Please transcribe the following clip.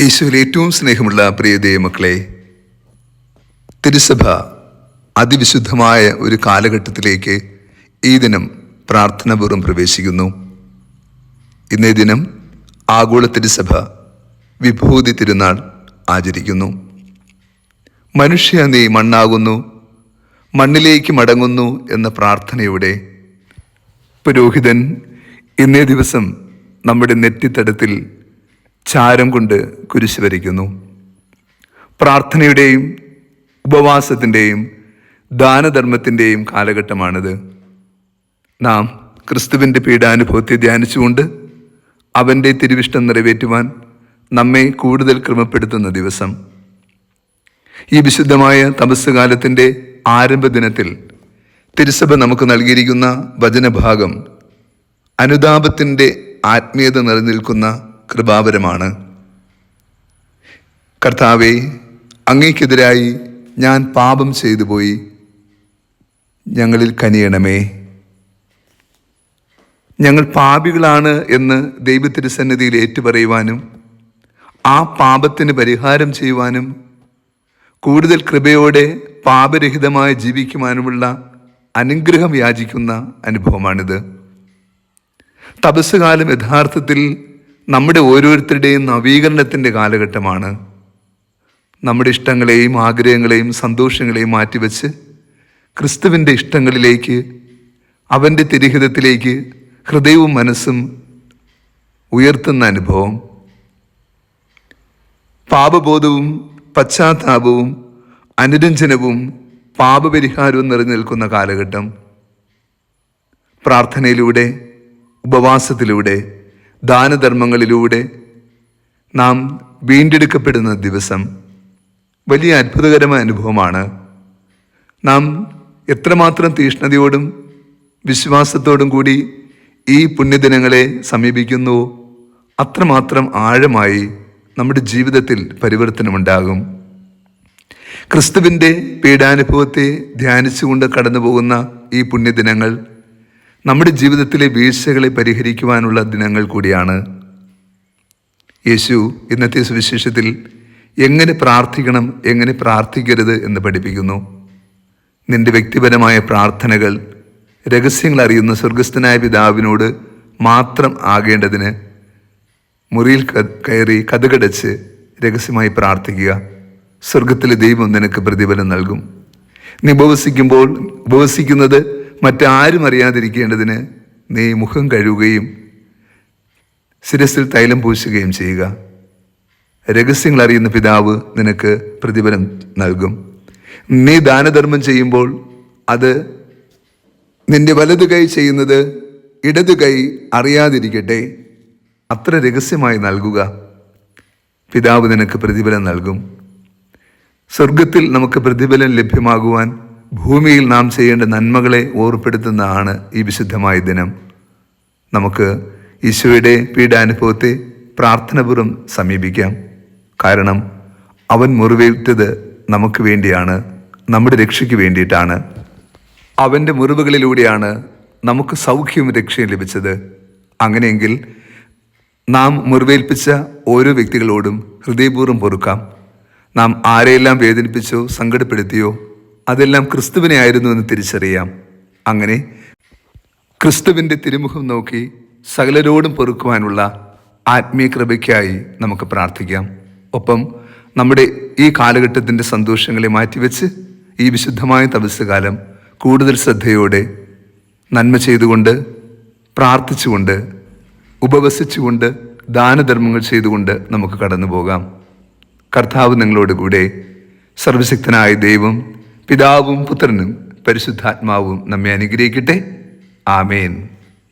യേശുവിൽ ഏറ്റവും സ്നേഹമുള്ള പ്രിയ മക്കളെ തിരുസഭ അതിവിശുദ്ധമായ ഒരു കാലഘട്ടത്തിലേക്ക് ഈ ദിനം പ്രാർത്ഥനാപൂർവം പ്രവേശിക്കുന്നു. ഇന്നേ ദിനം ആഗോള തിരുസഭ വിഭൂതി തിരുനാൾ ആചരിക്കുന്നു. മനുഷ്യ നീ മണ്ണാകുന്നു മണ്ണിലേക്ക് മടങ്ങുന്നു എന്ന പ്രാർത്ഥനയുടെ പുരോഹിതൻ ഇന്നേ ദിവസം നമ്മുടെ നെറ്റിത്തടത്തിൽ ചാരം കൊണ്ട് കുരിശ് വരയ്ക്കുന്നു. പ്രാർത്ഥനയുടെയും ഉപവാസത്തിന്റെയും ദാനധർമ്മത്തിന്റെയും കാലഘട്ടമാണിത്. നാം ക്രിസ്തുവിന്റെ പീഡാനുഭവത്തെ ധ്യാനിച്ചുകൊണ്ട് അവന്റെ തിരുവിഷ്ടം നിറവേറ്റുവാൻ നമ്മെ കൂടുതൽ ക്രമപ്പെടുത്തുന്ന ദിവസം. ഈ വിശുദ്ധമായ തപസ് കാലത്തിന്റെ ആരംഭ ദിനത്തിൽ തിരുസഭ നമുക്ക് നൽകിയിരിക്കുന്ന വചനഭാഗം അനുതാപത്തിന്റെ ആത്മീയത നിലനിൽക്കുന്ന കൃപാവരമാണ്. കർത്താവെ അങ്ങേക്കെതിരായി ഞാൻ പാപം ചെയ്തു പോയി ഞങ്ങളിൽ കനിയണമേ. ഞങ്ങൾ പാപികളാണ് എന്ന് ദൈവത്തിരുസന്നിധിയിൽ ഏറ്റുപറയുവാനും ആ പാപത്തിന് പരിഹാരം ചെയ്യുവാനും കൂടുതൽ കൃപയോടെ പാപരഹിതമായി ജീവിക്കുവാനുമുള്ള അനുഗ്രഹം യാചിക്കുന്ന അനുഭവമാണിത്. തപസ്സുകാലം യഥാർത്ഥത്തിൽ നമ്മുടെ ഓരോരുത്തരുടെയും നവീകരണത്തിന്റെ കാലഘട്ടമാണ്. നമ്മുടെ ഇഷ്ടങ്ങളെയും ആഗ്രഹങ്ങളെയും സന്തോഷങ്ങളെയും മാറ്റിവെച്ച് ക്രിസ്തുവിന്റെ ഇഷ്ടങ്ങളിലേക്ക് അവന്റെ തിരിഹിതത്തിലേക്ക് ഹൃദയവും മനസ്സും ഉയർത്തുന്ന അനുഭവം. പാപബോധവും പശ്ചാത്താപവും അനുരഞ്ജനവും പാപപരിഹാരവും നിറഞ്ഞു നിൽക്കുന്ന കാലഘട്ടം. പ്രാർത്ഥനയിലൂടെ ഉപവാസത്തിലൂടെ ദാനധർമ്മങ്ങളിലൂടെ നാം വീണ്ടെടുക്കപ്പെടുന്ന ദിവസം വലിയ അത്ഭുതകരമായ അനുഭവമാണ്. നാം എത്രമാത്രം തീഷ്ണതയോടും വിശ്വാസത്തോടും കൂടി ഈ പുണ്യദിനങ്ങളെ സമീപിക്കുന്നുവോ അത്രമാത്രം ആഴമായി നമ്മുടെ ജീവിതത്തിൽ പരിവർത്തനമുണ്ടാകും. ക്രിസ്തുവിന്റെ പീഡാനുഭവത്തെ ധ്യാനിച്ചുകൊണ്ട് കടന്നു പോകുന്ന ഈ പുണ്യദിനങ്ങൾ നമ്മുടെ ജീവിതത്തിലെ വീഴ്ചകളെ പരിഹരിക്കുവാനുള്ള ദിനങ്ങൾ കൂടിയാണ് യേശു ഇന്നത്തെ സുവിശേഷത്തിൽ എങ്ങനെ പ്രാർത്ഥിക്കണം എങ്ങനെ പ്രാർത്ഥിക്കരുത് എന്ന് പഠിപ്പിക്കുന്നു. നിന്റെ വ്യക്തിപരമായ പ്രാർത്ഥനകൾ രഹസ്യങ്ങൾ അറിയുന്ന സ്വർഗസ്ഥനായ പിതാവിനോട് മാത്രം ആകേണ്ടതിന് മുറിയിൽ കയറി കഥകടച്ച് രഹസ്യമായി പ്രാർത്ഥിക്കുക. സ്വർഗത്തിലെ ദൈവം നിനക്ക് പ്രതിഫലം നൽകും. നീ ഉപവസിക്കുമ്പോൾ ഉപവസിക്കുന്നത് മറ്റാരും അറിയാതിരിക്കേണ്ടതിന് നീ മുഖം കഴുകുകയും ശിരസിൽ തൈലം പൂശുകയും ചെയ്യുക. രഹസ്യങ്ങൾ അറിയുന്ന പിതാവ് നിനക്ക് പ്രതിഫലം നൽകും. നീ ദാനധർമ്മം ചെയ്യുമ്പോൾ അത് നിന്റെ വലതു കൈ ചെയ്യുന്നത് ഇടതു കൈ അറിയാതിരിക്കട്ടെ. അത്ര രഹസ്യമായി നൽകുക. പിതാവ് നിനക്ക് പ്രതിഫലം നൽകും. സ്വർഗത്തിൽ നമുക്ക് പ്രതിഫലം ലഭ്യമാകുവാൻ ഭൂമിയിൽ നാം ചെയ്യേണ്ട നന്മകളെ ഓർപ്പെടുത്തുന്നതാണ് ഈ വിശുദ്ധമായ ദിനം. നമുക്ക് ഈശോയുടെ പീഡാനുഭവത്തെ പ്രാർത്ഥനപൂർവം സമീപിക്കാം. കാരണം അവൻ മുറിവേറ്റത് നമുക്ക് വേണ്ടിയാണ് നമ്മുടെ രക്ഷയ്ക്ക് വേണ്ടിയിട്ടാണ്. അവന്റെ മുറിവുകളിലൂടെയാണ് നമുക്ക് സൗഖ്യവും രക്ഷയും ലഭിച്ചത്. അങ്ങനെയെങ്കിൽ നാം മുറിവേൽപ്പിച്ച ഓരോ വ്യക്തികളോടും ഹൃദയപൂർവം പൊറുക്കാം. നാം ആരെയെല്ലാം വേദനിപ്പിച്ചോ സങ്കടപ്പെടുത്തിയോ അതെല്ലാം ക്രിസ്തുവിനെ ആയിരുന്നു എന്ന് തിരിച്ചറിയാം. അങ്ങനെ ക്രിസ്തുവിന്റെ തിരുമുഖം നോക്കി സകലരോടും പൊറുക്കുവാനുള്ള ആത്മീയ കൃപയ്ക്കായി നമുക്ക് പ്രാർത്ഥിക്കാം. ഒപ്പം നമ്മുടെ ഈ കാലഘട്ടത്തിന്റെ സന്തോഷങ്ങളെ മാറ്റിവെച്ച് ഈ വിശുദ്ധമായ തപസ്സുകാലം കൂടുതൽ ശ്രദ്ധയോടെ നന്മ ചെയ്തുകൊണ്ട് പ്രാർത്ഥിച്ചുകൊണ്ട് ഉപവസിച്ചുകൊണ്ട് ദാനധർമ്മങ്ങൾ ചെയ്തുകൊണ്ട് നമുക്ക് കടന്നു പോകാം കർത്താവ് നിങ്ങളോട് കൂടെ സർവശക്തനായ ദൈവം പിതാവും പുത്രനും പരിശുദ്ധാത്മാവും നമ്മെ അനുഗ്രഹിക്കട്ടെ. ആമേൻ.